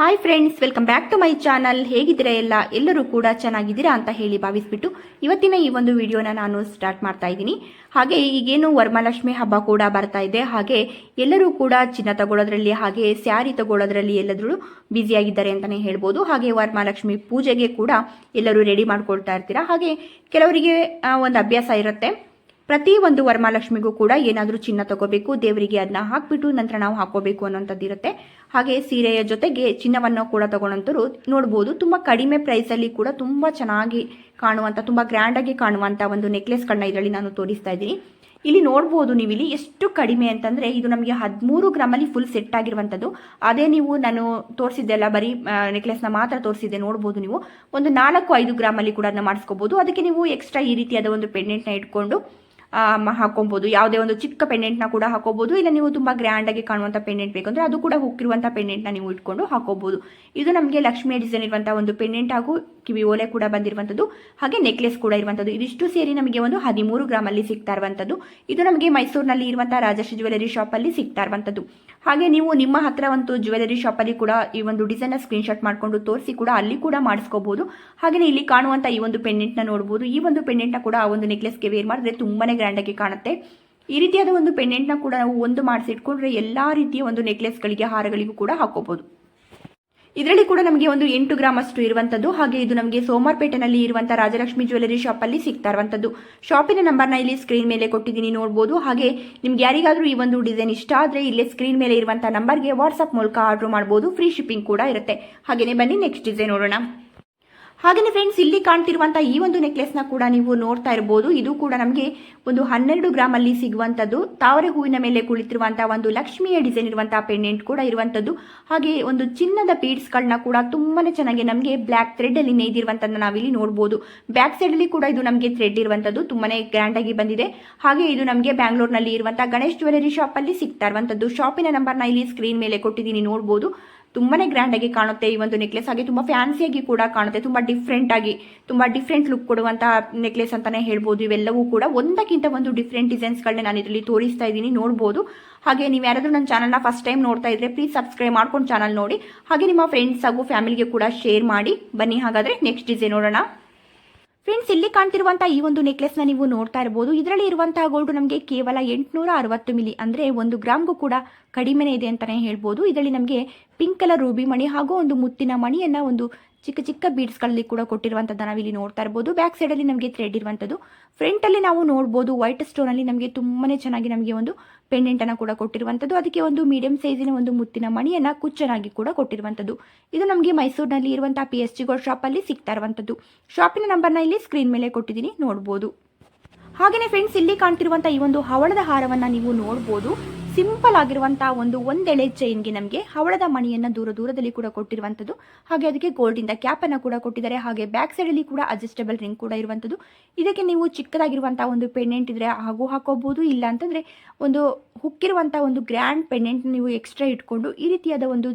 Hi friends welcome back to my channel ಹೇಗಿದ್ದೀರಾ ಎಲ್ಲ? ಎಲ್ಲರೂ ಕೂಡ ಚೆನ್ನಾಗಿದ್ದೀರಾ ಅಂತ ಹೇಳಿ ಭಾವಿಸ್ಬಿಟ್ಟು ಇವತ್ತಿನ ಈ ಒಂದು ವಿಡಿಯೋನ ನಾನು ಸ್ಟಾರ್ಟ್ ಮಾಡ್ತಾ ಇದ್ದೀನಿ. ಹಾಗೆ ಈಗೇನು ವರಮಹಾಲಕ್ಷ್ಮಿ ಹಬ್ಬ ಕೂಡ ಬರ್ತಾ ಇದೆ. ಹಾಗೆ ಎಲ್ಲರೂ ಕೂಡ ಚಿನ್ನ ತಗೊಳ್ಳೋದ್ರಲ್ಲಿ, ಹಾಗೆ ಸ್ಯಾರಿ ತಗೊಳ್ಳೋದ್ರಲ್ಲಿ ಎಲ್ಲರೂ ಬ್ಯುಸಿಯಾಗಿದ್ದಾರೆ ಅಂತಲೇ ಹೇಳ್ಬೋದು. ಹಾಗೆ ವರಮಹಾಲಕ್ಷ್ಮಿ ಪೂಜೆಗೆ ಕೂಡ ಎಲ್ಲರೂ ರೆಡಿ ಮಾಡ್ಕೊಳ್ತಾ ಇರ್ತೀರಾ? ಹಾಗೆ ಕೆಲವರಿಗೆ ಒಂದು ಅಭ್ಯಾಸ ಇರುತ್ತೆ. ಪ್ರತಿ ಒಂದು ವರಮಹಾಲಕ್ಷ್ಮಿಗೂ ಕೂಡ ಏನಾದರೂ ಚಿನ್ನ ತಗೋಬೇಕು, ದೇವರಿಗೆ ಅದನ್ನ ಹಾಕ್ಬಿಟ್ಟು ನಂತರ ನಾವು ಹಾಕೋಬೇಕು ಅನ್ನೋಂಥದ್ದು ಇರುತ್ತೆ. ಹಾಗೆ ಸೀರೆಯ ಜೊತೆಗೆ ಚಿನ್ನವನ್ನು ಕೂಡ ತಗೊಂಡಂತರು ನೋಡ್ಬೋದು. ತುಂಬ ಕಡಿಮೆ ಪ್ರೈಸಲ್ಲಿ ಕೂಡ ತುಂಬ ಚೆನ್ನಾಗಿ ಕಾಣುವಂಥ, ತುಂಬ ಗ್ರ್ಯಾಂಡಾಗಿ ಕಾಣುವಂಥ ಒಂದು ನೆಕ್ಲೆಸ್ಗಳನ್ನ ಇದರಲ್ಲಿ ನಾನು ತೋರಿಸ್ತಾ ಇದ್ದೀನಿ. ಇಲ್ಲಿ ನೋಡ್ಬೋದು ನೀವು ಇಲ್ಲಿ ಎಷ್ಟು ಕಡಿಮೆ ಅಂತಂದರೆ ಇದು ನಮಗೆ ಹದಿಮೂರು ಗ್ರಾಮಲ್ಲಿ ಫುಲ್ ಸೆಟ್ ಆಗಿರುವಂಥದ್ದು. ಅದೇ ನೀವು ನಾನು ತೋರಿಸಿದ್ದೆಲ್ಲ ಬರೀ ನೆಕ್ಲೆಸ್ನ ಮಾತ್ರ ತೋರಿಸಿದ್ದೆ, ನೋಡ್ಬೋದು ನೀವು. ಒಂದು ನಾಲ್ಕು ಐದು ಗ್ರಾಮಲ್ಲಿ ಕೂಡ ಅದನ್ನ ಮಾಡಿಸ್ಕೋಬೋದು. ಅದಕ್ಕೆ ನೀವು ಎಕ್ಸ್ಟ್ರಾ ಈ ರೀತಿಯಾದ ಒಂದು ಪೆಂಡೆಂಟ್ನ ಇಟ್ಕೊಂಡು ಹಾಕೊಬೋದು. ಯಾವುದೇ ಒಂದು ಚಿಕ್ಕ ಪೆಂಡೆಂಟ್ನ ಕೂಡ ಹಾಕೋಬಹುದು ಇಲ್ಲ ನೀವು ತುಂಬ ಗ್ರ್ಯಾಂಡಾಗಿ ಕಾಣುವಂಥ ಪೆಂಡೆಂಟ್ ಬೇಕಂದ್ರೆ ಅದು ಕೂಡ ಹುಕ್ಕಿರುವಂಥ ಪೆಂಡೆಂಟ್ನ ನೀವು ಇಟ್ಕೊಂಡು ಹಾಕೋಬಹುದು ಇದು ನಮಗೆ ಲಕ್ಷ್ಮಿಯ ಡಿಸೈನ್ ಇರುವಂಥ ಒಂದು ಪೆಂಡೆಂಟ್ ಹಾಗೂ ಕಿವಿ ಓಲೆ ಕೂಡ ಬಂದಿರುವಂಥದ್ದು. ಹಾಗೆ ನೆಕ್ಲೆಸ್ ಕೂಡ ಇರುವಂಥದ್ದು. ಇದಿಷ್ಟು ಸೇರಿ ನಮಗೆ ಒಂದು ಹದಿಮೂರು ಗ್ರಾಮಲ್ಲಿ ಸಿಗ್ತಾ ಇರುವಂಥದ್ದು. ಇದು ನಮಗೆ ಮೈಸೂರಿನಲ್ಲಿ ಇರುವಂಥ ರಾಜಶ್ರೀ ಜ್ಯುವೆಲರಿ ಶಾಪಲ್ಲಿ ಸಿಗ್ತಾ ಇರುವಂಥದ್ದು. ಹಾಗೆ ನೀವು ನಿಮ್ಮ ಹತ್ರ ಒಂದು ಜ್ಯುವೆಲರಿ ಶಾಪಲ್ಲಿ ಕೂಡ ಈ ಒಂದು ಡಿಸೈನ್ನ ಸ್ಕ್ರೀನ್ಶಾಟ್ ಮಾಡಿಕೊಂಡು ತೋರಿಸಿ ಕೂಡ ಅಲ್ಲಿ ಕೂಡ ಮಾಡಿಸ್ಕೋಬಹುದು ಹಾಗೆಯೇ ಇಲ್ಲಿ ಕಾಣುವಂಥ ಈ ಒಂದು ಪೆಂಡೆಂಟ್ನ ನೋಡ್ಬೋದು. ಈ ಒಂದು ಪೆಂಡೆಂಟ್ನ ಕೂಡ ಆ ಒಂದು ನೆಕ್ಲೆಸ್ಗೆ ವೇರ್ ಮಾಡಿದ್ರೆ ತುಂಬಾನೇ ಗ್ರ್ಯಾಂಡಾಗಿ ಕಾಣುತ್ತೆ. ಈ ರೀತಿಯಾದ ಒಂದು ಪೆಂಡೆಂಟ್ನ ಕೂಡ ನಾವು ಒಂದು ಮಾಡಿಸಿ ಇಟ್ಕೊಂಡ್ರೆ ಎಲ್ಲ ರೀತಿಯ ಒಂದು ನೆಕ್ಲೆಸ್ಗಳಿಗೆ, ಹಾರಗಳಿಗೂ ಕೂಡ ಹಾಕೋಬಹುದು ಇದರಲ್ಲಿ ಕೂಡ ನಮಗೆ ಒಂದು ಎಂಟು ಗ್ರಾಮ್ ಅಷ್ಟು ಇರುವಂತದ್ದು ಹಾಗೆ ಇದು ನಮಗೆ ಸೋಮಾರ್ಪೇಟೆನಲ್ಲಿ ಇರುವಂತಹ ರಾಜಲಕ್ಷ್ಮಿ ಜ್ಯುವೆಲರಿ ಶಾಪ್ ಅಲ್ಲಿ ಸಿಗ್ತಾ ಇರುವಂತದ್ದು ಶಾಪಿನ ನಂಬರ್ನ ಇಲ್ಲಿ ಸ್ಕ್ರೀನ್ ಮೇಲೆ ಕೊಟ್ಟಿದ್ದೀನಿ ನೋಡಬಹುದು ಹಾಗೆ ನಿಮ್ಗೆ ಯಾರಿಗಾದ್ರೂ ಈ ಒಂದು ಡಿಸೈನ್ ಇಷ್ಟ ಆದ್ರೆ ಇಲ್ಲೇ ಸ್ಕ್ರೀನ್ ಮೇಲೆ ಇರುವಂತಹ ನಂಬರ್ಗೆ ವಾಟ್ಸ್ಆಪ್ ಮೂಲಕ ಆರ್ಡರ್ ಮಾಡಬಹುದು ಫ್ರೀ ಶಿಪ್ಪಿಂಗ್ ಕೂಡ ಇರುತ್ತೆ. ಹಾಗೆ ಬನ್ನಿ, ನೆಕ್ಸ್ಟ್ ಡಿಸೈನ್ ನೋಡೋಣ. ಹಾಗೆಯೇ ಫ್ರೆಂಡ್ಸ್ ಇಲ್ಲಿ ಕಾಣ್ತಿರುವಂಥ ಈ ಒಂದು ನೆಕ್ಲೆಸ್ನ ಕೂಡ ನೀವು ನೋಡ್ತಾ ಇರಬಹುದು ಇದು ಕೂಡ ನಮಗೆ ಒಂದು ಹನ್ನೆರಡು ಗ್ರಾಮ್ ಅಲ್ಲಿ ಸಿಗುವಂತದ್ದು. ತಾವರೆ ಹೂವಿನ ಮೇಲೆ ಕುಳಿತಿರುವಂತಹ ಒಂದು ಲಕ್ಷ್ಮಿಯ ಡಿಸೈನ್ ಇರುವಂತಹ ಪೆಂಡೆಂಟ್ ಕೂಡ ಇರುವಂತದ್ದು. ಹಾಗೆ ಒಂದು ಚಿನ್ನದ ಬೀಡ್ಸ್ಗಳನ್ನ ಕೂಡ ತುಂಬಾನೇ ಚೆನ್ನಾಗಿ ನಮಗೆ ಬ್ಲಾಕ್ ಥ್ರೆಡ್ ಅಲ್ಲಿ ನೇಯ್ದಿರುವಂಥದ್ದನ್ನ ನಾವಿಲ್ಲಿ ನೋಡಬಹುದು ಬ್ಯಾಕ್ ಸೈಡ್ ಅಲ್ಲಿ ಕೂಡ ಇದು ನಮಗೆ ಥ್ರೆಡ್ ಇರುವಂತದ್ದು. ತುಂಬಾನೇ ಗ್ರ್ಯಾಂಡ್ ಆಗಿ ಬಂದಿದೆ. ಹಾಗೆ ಇದು ನಮಗೆ ಬ್ಯಾಂಗ್ಳೂರ್ನಲ್ಲಿ ಇರುವಂತಹ ಗಣೇಶ್ ಜ್ಯುವೆಲರಿ ಶಾಪ್ ಅಲ್ಲಿ ಸಿಗ್ತಾ ಇರುವಂತದ್ದು. ಶಾಪಿನ ನ ಇಲ್ಲಿ ಸ್ಕ್ರೀನ್ ಮೇಲೆ ಕೊಟ್ಟಿದ್ದೀನಿ, ನೋಡ್ಬೋದು. ತುಂಬಾನೇ ಗ್ರ್ಯಾಂಡ್ ಆಗಿ ಕಾಣುತ್ತೆ ಈ ಒಂದು ನೆಕ್ಲೆಸ್ ಹಾಗೆ ತುಂಬಾ ಫ್ಯಾನ್ಸಿಯಾಗಿ ಕೂಡ ಕಾಣುತ್ತೆ. ತುಂಬಾ ಡಿಫ್ರೆಂಟ್ ಆಗಿ, ತುಂಬಾ ಡಿಫ್ರೆಂಟ್ ಲುಕ್ ಕೊಡುವಂತಹ ನೆಕ್ಲೆಸ್ ಅಂತಾನೆ ಹೇಳ್ಬೋದು. ಇವೆಲ್ಲವೂ ಕೂಡ ಒಂದಕ್ಕಿಂತ ಒಂದು ಡಿಫ್ರೆಂಟ್ ಡಿಸೈನ್ಸ್ಗಳನ್ನ ನಾನು ಇದರಲ್ಲಿ ತೋರಿಸ್ತಾ ಇದ್ದೀನಿ, ನೋಡ್ಬೋದು. ಹಾಗೆ ನೀವು ಯಾರಾದರೂ ನನ್ನ ಚಾನಲ್ನ ಫಸ್ಟ್ ಟೈಮ್ ನೋಡ್ತಾ ಇದ್ರೆ ಪ್ಲೀಸ್ ಸಬ್ಸ್ಕ್ರೈಬ್ ಮಾಡ್ಕೊಂಡು ಚಾನಲ್ ನೋಡಿ. ಹಾಗೆ ನಿಮ್ಮ ಫ್ರೆಂಡ್ಸ್ ಹಾಗೂ ಫ್ಯಾಮಿಲಿಗೆ ಕೂಡ ಶೇರ್ ಮಾಡಿ. ಬನ್ನಿ ಹಾಗಾದ್ರೆ ನೆಕ್ಸ್ಟ್ ಡಿಸೈನ್ ನೋಡೋಣ. ಫ್ರೆಂಡ್ಸ್ ಇಲ್ಲಿ ಕಾಣ್ತಿರುವಂತಹ ಈ ಒಂದು ನೆಕ್ಲೆಸ್ನ ನೀವು ನೋಡ್ತಾ ಇರಬಹುದು ಇದರಲ್ಲಿ ಇರುವಂತಹ ಗೋಲ್ಡ್ ನಮಗೆ ಕೇವಲ ಎಂಟುನೂರ ಅರವತ್ತು ಮಿಲಿ ಅಂದ್ರೆ ಒಂದು ಗ್ರಾಮ್ಗೂ ಕೂಡ ಕಡಿಮೆನೇ ಇದೆ ಅಂತಾನೆ ಹೇಳ್ಬೋದು. ಇದರಲ್ಲಿ ನಮಗೆ ಪಿಂಕ್ ಕಲರ್ ರೂಬಿ ಮಣಿ ಹಾಗೂ ಒಂದು ಮುತ್ತಿನ ಮಣಿಯನ್ನ ಒಂದು ಚಿಕ್ಕ ಚಿಕ್ಕ ಬೀಡ್ಸ್ಗಳಲ್ಲಿ ಕೂಡ ಕೊಟ್ಟಿರುವಂಥದ್ದು ನಾವಿಲ್ಲಿ ನೋಡ್ತಾ ಇರ್ಬೋದು. ಬ್ಯಾಕ್ ಸೈಡಲ್ಲಿ ನಮಗೆ ಥ್ರೆಡ್ ಇರುವಂಥದ್ದು ಫ್ರಂಟಲ್ಲಿ ನಾವು ನೋಡ್ಬೋದು ವೈಟ್ ಸ್ಟೋನಲ್ಲಿ ನಮಗೆ ತುಂಬಾನೇ ಚೆನ್ನಾಗಿ ನಮಗೆ ಒಂದು ಪೆಂಡೆಂಟನ್ನು ಕೂಡ ಕೊಟ್ಟಿರುವಂಥದ್ದು ಅದಕ್ಕೆ ಒಂದು ಮೀಡಿಯಂ ಸೈಜಿನ ಒಂದು ಮುತ್ತಿನ ಮಣಿಯನ್ನು ಕುಚ್ಚನಾಗಿ ಕೂಡ ಕೊಟ್ಟಿರುವಂಥದ್ದು ಇದು ನಮಗೆ ಮೈಸೂರಿನಲ್ಲಿ ಇರುವಂತಹ ಪಿ ಎಸ್ ಜಿ ಗೋಲ್ಡ್ ಶಾಪಲ್ಲಿ ಸಿಗ್ತಾ ಇರುವಂಥದ್ದು ಶಾಪಿನ ನಂಬರ್ನ ಇಲ್ಲಿ ಸ್ಕ್ರೀನ್ ಮೇಲೆ ಕೊಟ್ಟಿದ್ದೀನಿ, ನೋಡ್ಬೋದು. ಹಾಗೆಯೇ ಫ್ರೆಂಡ್ಸ್ ಇಲ್ಲಿ ಕಾಣ್ತಿರುವಂಥ ಈ ಒಂದು ಹವಳದ ಹಾರವನ್ನು ನೀವು ನೋಡ್ಬೋದು. ಸಿಂಪಲ್ ಆಗಿರುವಂತಹ ಒಂದು ಒಂದೆಳೆ ಚೈನ್ಗೆ ನಮಗೆ ಹವಳದ ಮಣಿಯನ್ನ ದೂರ ದೂರದಲ್ಲಿ ಕೂಡ ಕೊಟ್ಟಿರುವಂಥದ್ದು ಹಾಗೆ ಅದಕ್ಕೆ ಗೋಲ್ಡಿಂದ ಕ್ಯಾಪನ್ನು ಕೂಡ ಕೊಟ್ಟಿದ್ದಾರೆ. ಹಾಗೆ ಬ್ಯಾಕ್ ಸೈಡ್ ಅಲ್ಲಿ ಕೂಡ ಅಡ್ಜಸ್ಟೇಬಲ್ ರಿಂಗ್ ಕೂಡ ಇರುವಂಥದ್ದು ಇದಕ್ಕೆ ನೀವು ಚಿಕ್ಕದಾಗಿರುವಂತಹ ಒಂದು ಪೆಂಡೆಂಟ್ ಇದ್ರೆ ಹಾಗೂ ಹಾಕೋಬಹುದು. ಇಲ್ಲ ಅಂತಂದ್ರೆ ಒಂದು ಹುಕ್ಕಿರುವಂತಹ ಒಂದು ಗ್ರ್ಯಾಂಡ್ ಪೆಂಡೆಂಟ್ ನೀವು ಎಕ್ಸ್ಟ್ರಾ ಇಟ್ಕೊಂಡು ಈ ರೀತಿಯಾದ ಒಂದು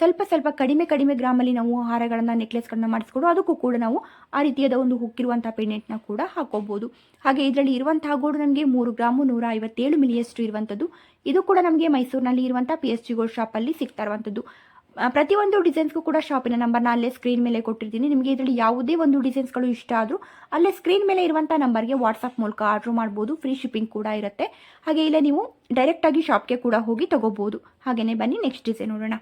ಸ್ವಲ್ಪ ಸ್ವಲ್ಪ ಕಡಿಮೆ ಕಡಿಮೆ ಗ್ರಾಮಲ್ಲಿ ನಾವು ಹಾರಗಳನ್ನು ನೆಕ್ಲೆಸ್ಗಳನ್ನ ಮಾಡಿಸ್ಕೊಂಡು ಅದಕ್ಕೂ ಕೂಡ ನಾವು ಆ ರೀತಿಯಾದ ಒಂದು ಹುಕ್ಕಿರುವಂತಹ ಪೆಂಡೆಂಟ್ನ ಕೂಡ ಹಾಕೋಬಹುದು. ಹಾಗೆ ಇದರಲ್ಲಿ ಇರುವಂತಹ ಗೋಡು ನಮಗೆ ಮೂರು ಗ್ರಾಮು ನೂರ ಐವತ್ತೇಳು ಮಿಲಿಯಷ್ಟು ಇರುವಂಥದ್ದು ಇದು ಕೂಡ ನಮಗೆ ಮೈಸೂರಿನಲ್ಲಿ ಇರುವಂಥ ಪಿ ಎಸ್ ಜಿ ಗೋಲ್ಡ್ ಶಾಪಲ್ಲಿ ಸಿಗ್ತಾ ಇರುವಂಥದ್ದು ಪ್ರತಿಯೊಂದು ಡಿಸೈನ್ಸ್ಗೂ ಕೂಡ ಶಾಪಿನ ನಂಬರ್ನ ಅಲ್ಲೇ ಸ್ಕ್ರೀನ್ ಮೇಲೆ ಕೊಟ್ಟಿರ್ತೀನಿ. ನಿಮಗೆ ಇದರಲ್ಲಿ ಯಾವುದೇ ಒಂದು ಡಿಸೈನ್ಸ್ಗಳು ಇಷ್ಟ ಆದರೂ ಅಲ್ಲೇ ಸ್ಕ್ರೀನ್ ಮೇಲೆ ಇರುವಂಥ ನಂಬರ್ಗೆ ವಾಟ್ಸಪ್ ಮೂಲಕ ಆರ್ಡರ್ ಮಾಡ್ಬೋದು. ಫ್ರೀ ಶಿಪ್ಪಿಂಗ್ ಕೂಡ ಇರುತ್ತೆ. ಹಾಗೆ ಇಲ್ಲೇ ನೀವು ಡೈರೆಕ್ಟಾಗಿ ಶಾಪ್ಗೆ ಕೂಡ ಹೋಗಿ ತಗೋಬಹುದು ಹಾಗೆಯೇ ಬನ್ನಿ ನೆಕ್ಸ್ಟ್ ಡಿಸೈನ್ ನೋಡೋಣ.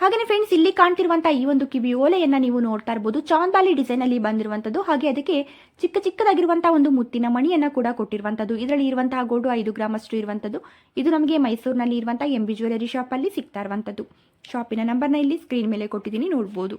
ಹಾಗೆಯೇ ಫ್ರೆಂಡ್ಸ್ ಇಲ್ಲಿ ಕಾಣ್ತಿರುವಂತಹ ಈ ಒಂದು ಕಿವಿ ಓಲೆಯನ್ನ ನೀವು ನೋಡ್ತಾ ಇರಬಹುದು ಚಾಂದಾಲಿ ಡಿಸೈನ್ ಅಲ್ಲಿ ಬಂದಿರುವಂತದ್ದು, ಹಾಗೆ ಅದಕ್ಕೆ ಚಿಕ್ಕ ಚಿಕ್ಕದಾಗಿರುವಂತಹ ಒಂದು ಮುತ್ತಿನ ಮಣಿಯನ್ನ ಕೂಡ ಕೊಟ್ಟಿರುವಂತದ್ದು. ಇದರಲ್ಲಿ ಇರುವಂತಹ ಗೋಡು ಐದು ಗ್ರಾಮ್ ಅಷ್ಟು ಇರುವಂತದ್ದು. ಇದು ನಮಗೆ ಮೈಸೂರಿನಲ್ಲಿ ಇರುವಂತಹ ಎಂಬಿ ಜ್ಯುವೆಲರಿ ಶಾಪ್ ಅಲ್ಲಿ ಸಿಗ್ತಾ ಇರುವಂತದ್ದು. ಶಾಪಿನ ನಂಬರ್ನ ಇಲ್ಲಿ ಸ್ಕ್ರೀನ್ ಮೇಲೆ ಕೊಟ್ಟಿದ್ದೀನಿ, ನೋಡ್ಬೋದು.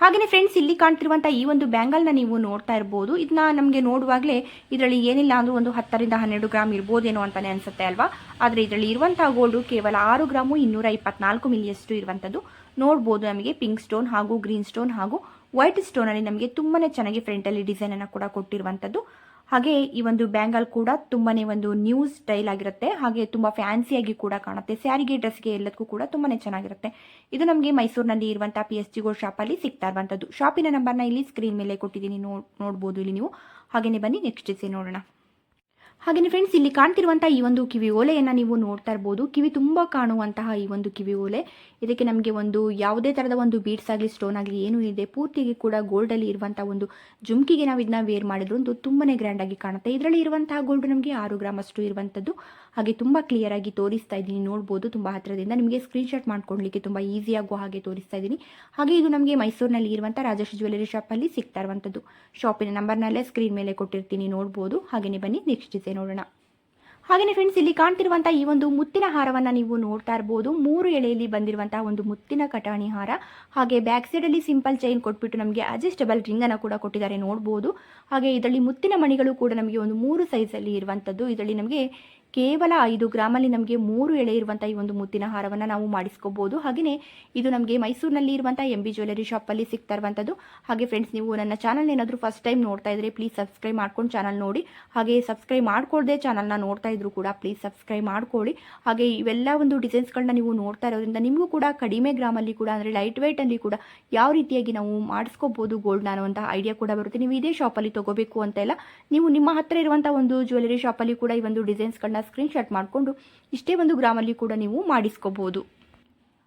ಹಾಗೆಯೇ ಫ್ರೆಂಡ್ಸ್ ಇಲ್ಲಿ ಕಾಣ್ತಿರುವಂಥ ಈ ಒಂದು ಬ್ಯಾಂಗಲ್ನ ನೀವು ನೋಡ್ತಾ ಇರಬಹುದು ಇದನ್ನ ನಮಗೆ ನೋಡುವಾಗಲೇ ಇದರಲ್ಲಿ ಏನಿಲ್ಲ ಅಂದ್ರೆ ಒಂದು ಹತ್ತರಿಂದ ಹನ್ನೆರಡು ಗ್ರಾಮ್ ಇರ್ಬೋದೇನೋ ಅಂತಾನೆ ಅನ್ಸುತ್ತೆ ಅಲ್ವಾ? ಆದರೆ ಇದರಲ್ಲಿ ಇರುವಂತಹ ಗೋಲ್ಡ್ ಕೇವಲ ಆರು ಗ್ರಾಮು ಇನ್ನೂರ ಇಪ್ಪತ್ನಾಲ್ಕು ಮಿಲಿಯಷ್ಟು ಇರುವಂತದ್ದು. ನೋಡ್ಬೋದು ನಮಗೆ ಪಿಂಕ್ ಸ್ಟೋನ್ ಹಾಗೂ ಗ್ರೀನ್ ಸ್ಟೋನ್ ಹಾಗೂ ವೈಟ್ ಸ್ಟೋನ್ ಅಲ್ಲಿ ನಮಗೆ ತುಂಬಾನೇ ಚೆನ್ನಾಗಿ ಫ್ರೆಂಟ್ ಅಲ್ಲಿ ಡಿಸೈನ್ ಅನ್ನ ಕೂಡ ಕೊಟ್ಟಿರುವಂಥದ್ದು ಹಾಗೆ ಈ ಒಂದು ಬ್ಯಾಂಗಲ್ ಕೂಡ ತುಂಬಾನೇ ಒಂದು ನ್ಯೂ ಸ್ಟೈಲ್ ಆಗಿರುತ್ತೆ. ಹಾಗೆ ತುಂಬಾ ಫ್ಯಾನ್ಸಿಯಾಗಿ ಕೂಡ ಕಾಣುತ್ತೆ. ಸ್ಯಾರಿಗೆ ಡ್ರೆಸ್ಗೆ ಎಲ್ಲದಕ್ಕೂ ಕೂಡ ತುಂಬಾನೇ ಚೆನ್ನಾಗಿರುತ್ತೆ. ಇದು ನಮಗೆ ಮೈಸೂರಿನಲ್ಲಿ ಇರುವಂತಹ ಪಿ ಎಸ್ ಜಿ ಗೋಲ್ಡ್ ಶಾಪಲ್ಲಿ ಸಿಗ್ತಾ ಇರುವಂಥದ್ದು ಶಾಪಿನ ನಂಬರ್ನ ಇಲ್ಲಿ ಸ್ಕ್ರೀನ್ ಮೇಲೆ ಕೊಟ್ಟಿದ್ದೀನಿ. ನೋಡ್ ನೋಡ್ಬೋದು ಇಲ್ಲಿ ನೀವು. ಹಾಗೆಯೇ ಬನ್ನಿ ನೆಕ್ಸ್ಟ್ ಡಿಸೈನ್ ನೋಡೋಣ. ಹಾಗೆಯೇ ಫ್ರೆಂಡ್ಸ್ ಇಲ್ಲಿ ಕಾಣ್ತಿರುವಂಥ ಈ ಒಂದು ಕಿವಿ ಓಲೆಯನ್ನು ನೀವು ನೋಡ್ತಾ ಇರ್ಬೋದು. ಕಿವಿ ತುಂಬ ಕಾಣುವಂತಹ ಈ ಒಂದು ಕಿವಿ ಓಲೆ. ಇದಕ್ಕೆ ನಮಗೆ ಒಂದು ಯಾವುದೇ ಥರದ ಒಂದು ಬೀಡ್ಸ್ ಆಗಲಿ ಸ್ಟೋನ್ ಆಗಲಿ ಏನೂ ಇದೆ ಪೂರ್ತಿಗೆ ಕೂಡ ಗೋಲ್ಡಲ್ಲಿ ಇರುವಂಥ ಒಂದು ಜುಮ್ಕಿಗೆ ನಾವು ಇದನ್ನ ವೇರ್ ಮಾಡಿದ್ರು ಒಂದು ಗ್ರ್ಯಾಂಡ್ ಆಗಿ ಕಾಣುತ್ತೆ. ಇದರಲ್ಲಿ ಇರುವಂತಹ ಗೋಲ್ಡ್ ನಮಗೆ ಆರು ಗ್ರಾಮ್ ಅಷ್ಟು ಇರುವಂಥದ್ದು ಹಾಗೆ ತುಂಬ ಕ್ಲಿಯರ್ ಆಗಿ ತೋರಿಸ್ತಾ ಇದ್ದೀನಿ, ನೋಡ್ಬೋದು ತುಂಬ ಹತ್ತಿರದಿಂದ ನಿಮಗೆ ಸ್ಕ್ರೀನ್ಶಾಟ್ ಮಾಡ್ಕೊಳ್ಲಿಕ್ಕೆ ತುಂಬ ಈಸಿ ಆಗೋ ಹಾಗೆ ತೋರಿಸ್ತಾ ಇದ್ದೀನಿ. ಹಾಗೆ ಇದು ನಮಗೆ ಮೈಸೂರಿನಲ್ಲಿ ಇರುವಂಥ ರಾಜೇಶ್ ಜ್ಯುವೆಲರಿ ಶಾಪಲ್ಲಿ ಸಿಗ್ತಾ ಇರುವಂಥದ್ದು ಶಾಪಿನ ನಂಬರ್ನಲ್ಲೇ ಸ್ಕ್ರೀನ್ ಮೇಲೆ ಕೊಟ್ಟಿರ್ತೀನಿ, ನೋಡ್ಬೋದು. ಹಾಗೆಯೇ ಬನ್ನಿ ನೆಕ್ಸ್ಟ್ ಡಿಸೈನ್ ನೋಡೋಣ. ಹಾಗೆಯೇ ಫ್ರೆಂಡ್ಸ್ ಇಲ್ಲಿ ಕಾಣ್ತಿರುವಂಥ ಈ ಒಂದು ಮುತ್ತಿನ ಹಾರವನ್ನು ನೀವು ನೋಡ್ತಾ ಇರ್ಬೋದು. ಮೂರು ಎಳೆಯಲ್ಲಿ ಬಂದಿರುವಂತಹ ಒಂದು ಮುತ್ತಿನ ಕಟಾಣಿ ಹಾರ. ಹಾಗೆ ಬ್ಯಾಕ್ ಸೈಡಲ್ಲಿ ಸಿಂಪಲ್ ಚೈನ್ ಕೊಟ್ಬಿಟ್ಟು ನಮಗೆ ಅಡ್ಜಸ್ಟಬಲ್ ರಿಂಗನ್ನು ಕೂಡ ಕೊಟ್ಟಿದ್ದಾರೆ ನೋಡ್ಬೋದು. ಹಾಗೆ ಇದರಲ್ಲಿ ಮುತ್ತಿನ ಮಣಿಗಳು ಕೂಡ ನಮಗೆ ಒಂದು ಮೂರು ಸೈಜಲ್ಲಿ ಇರುವಂಥದ್ದು. ಇದರಲ್ಲಿ ನಮಗೆ ಕೇವಲ ಐದು ಗ್ರಾಮಲ್ಲಿ ನಮಗೆ ಮೂರು ಎಳೆ ಇರುವಂಥ ಈ ಒಂದು ಮುತ್ತಿನ ಹಾರವನ್ನು ನಾವು ಮಾಡಿಸ್ಕೋಬೋದು. ಹಾಗೆಯೇ ಇದು ನಮಗೆ ಮೈಸೂರಿನಲ್ಲಿ ಇರುವಂಥ ಎಂ ಬಿ ಜ್ಯುವೆಲರಿ ಶಾಪಲ್ಲಿ ಸಿಗ್ತಾ ಇರುವಂಥದ್ದು ಹಾಗೆ ಫ್ರೆಂಡ್ಸ್ ನೀವು ನನ್ನ ಚಾನಲ್ ಏನಾದರೂ ಫಸ್ಟ್ ಟೈಮ್ ನೋಡ್ತಾ ಇದ್ರೆ ಪ್ಲೀಸ್ ಸಬ್ಸ್ಕ್ರೈಬ್ ಮಾಡ್ಕೊಂಡು ಚಾನಲ್ ನೋಡಿ. ಹಾಗೆ ಸಬ್ಸ್ಕ್ರೈಬ್ ಮಾಡ್ಕೊಳ್ದೆ ಚಾನಲ್ನ ನೋಡ್ತಾ ಇದ್ರು ಕೂಡ ಪ್ಲೀಸ್ ಸಬ್ಸ್ಕ್ರೈಬ್ ಮಾಡ್ಕೊಳ್ಳಿ. ಹಾಗೆ ಇವೆಲ್ಲ ಒಂದು ಡಿಸೈನ್ಸ್ಗಳನ್ನ ನೀವು ನೋಡ್ತಾ ಇರೋದ್ರಿಂದ ನಿಮಗೂ ಕೂಡ ಕಡಿಮೆ ಗ್ರಾಮಲ್ಲಿ ಕೂಡ ಅಂದರೆ ಲೈಟ್ ವೆಯ್ಟಲ್ಲಿ ಕೂಡ ಯಾವ ರೀತಿಯಾಗಿ ನಾವು ಮಾಡಿಸ್ಕೋಬೋದು ಗೋಲ್ಡ್ನ ಅನ್ನುವಂಥ ಐಡಿಯಾ ಕೂಡ ಬರುತ್ತೆ. ನೀವು ಇದೇ ಶಾಪಲ್ಲಿ ತಗೋಬೇಕು ಅಂತ ಇಲ್ಲ. ನೀವು ನಿಮ್ಮ ಹತ್ತಿರ ಇರುವಂಥ ಒಂದು ಜ್ಯುವೆಲರಿ ಶಾಪಲ್ಲಿ ಕೂಡ ಈ ಒಂದು ಡಿಸೈನ್ಸ್ಗಳನ್ನ ಸ್ಕ್ರೀನ್ಶಾಟ್ ಮಾಡಿಕೊಂಡು ಇಷ್ಟೇ ಒಂದು ಗ್ರಾಮಲ್ಲಿ ಕೂಡ ನೀವು ಮಾಡಿಸ್ಕೋಬಹುದು